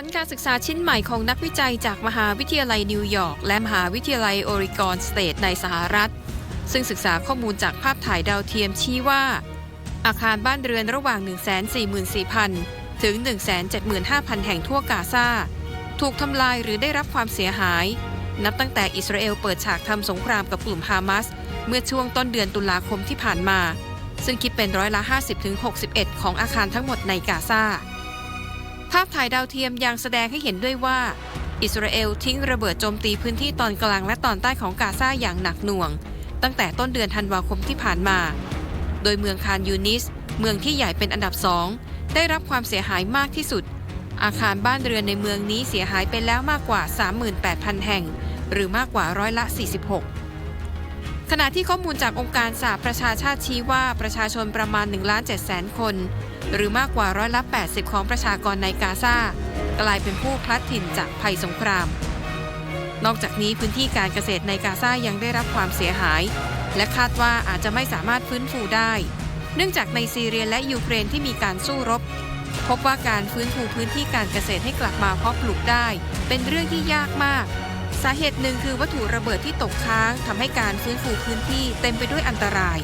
ผลการศึกษาชิ้นใหม่ของนักวิจัยจากมหาวิทยาลัยนิวยอร์กและมหาวิทยาลัยโอริกอนสเตทในสหรัฐ ซึ่งศึกษาข้อมูลจากภาพถ่ายดาวเทียมชี้ว่า อาคารบ้านเรือนระหว่าง 144,000 ถึง 175,000 แห่งทั่วกาซาถูกทำลายหรือได้รับความเสียหาย นับตั้งแต่อิสราเอลเปิดฉากทำสงครามกับกลุ่มฮามาสเมื่อช่วงต้นเดือนตุลาคมที่ผ่านมา ซึ่งคิดเป็นร้อยละ 50-61 ของอาคารทั้งหมดในกาซา ภาพถ่ายดาวเทียมยังแสดงให้เห็นด้วยว่า อิสราเอลทิ้งระเบิดโจมตีพื้นที่ตอนกลางและตอนใต้ของกาซาอย่างหนักหน่วง ตั้งแต่ต้นเดือนธันวาคมที่ผ่านมา โดยเมืองคานยูนิส เมืองที่ใหญ่เป็นอันดับสองได้รับความเสียหายมากที่สุด อาคารบ้านเรือนในเมืองนี้เสียหายไปแล้วมากกว่า 38,000 แห่ง หรือมากกว่าร้อยละ 46 ณะที่ข้อมูลจากองค์การสหประชาชาติชี้ว่าประชาชนประมาณ1ล้าน7แสนคน หรือมากกว่าร้อยละ 80 ของประชากรในกาซากลายเป็นผู้พลัดถิ่นจากภัยสงคราม นอกจากนี้พื้นที่การเกษตรในกาซายังได้รับความเสียหาย และคาดว่าอาจจะไม่สามารถฟื้นฟูได้ เนื่องจากในซีเรียและยูเครนที่มีการสู้รบ พบว่าการฟื้นฟูพื้นที่การเกษตรให้กลับมาเพาะปลูกได้ เป็นเรื่องที่ยากมาก สาเหตุหนึ่งคือวัตถุระเบิดที่ตกค้างทำให้การฟื้นฟูพื้นที่เต็มไปด้วยอันตราย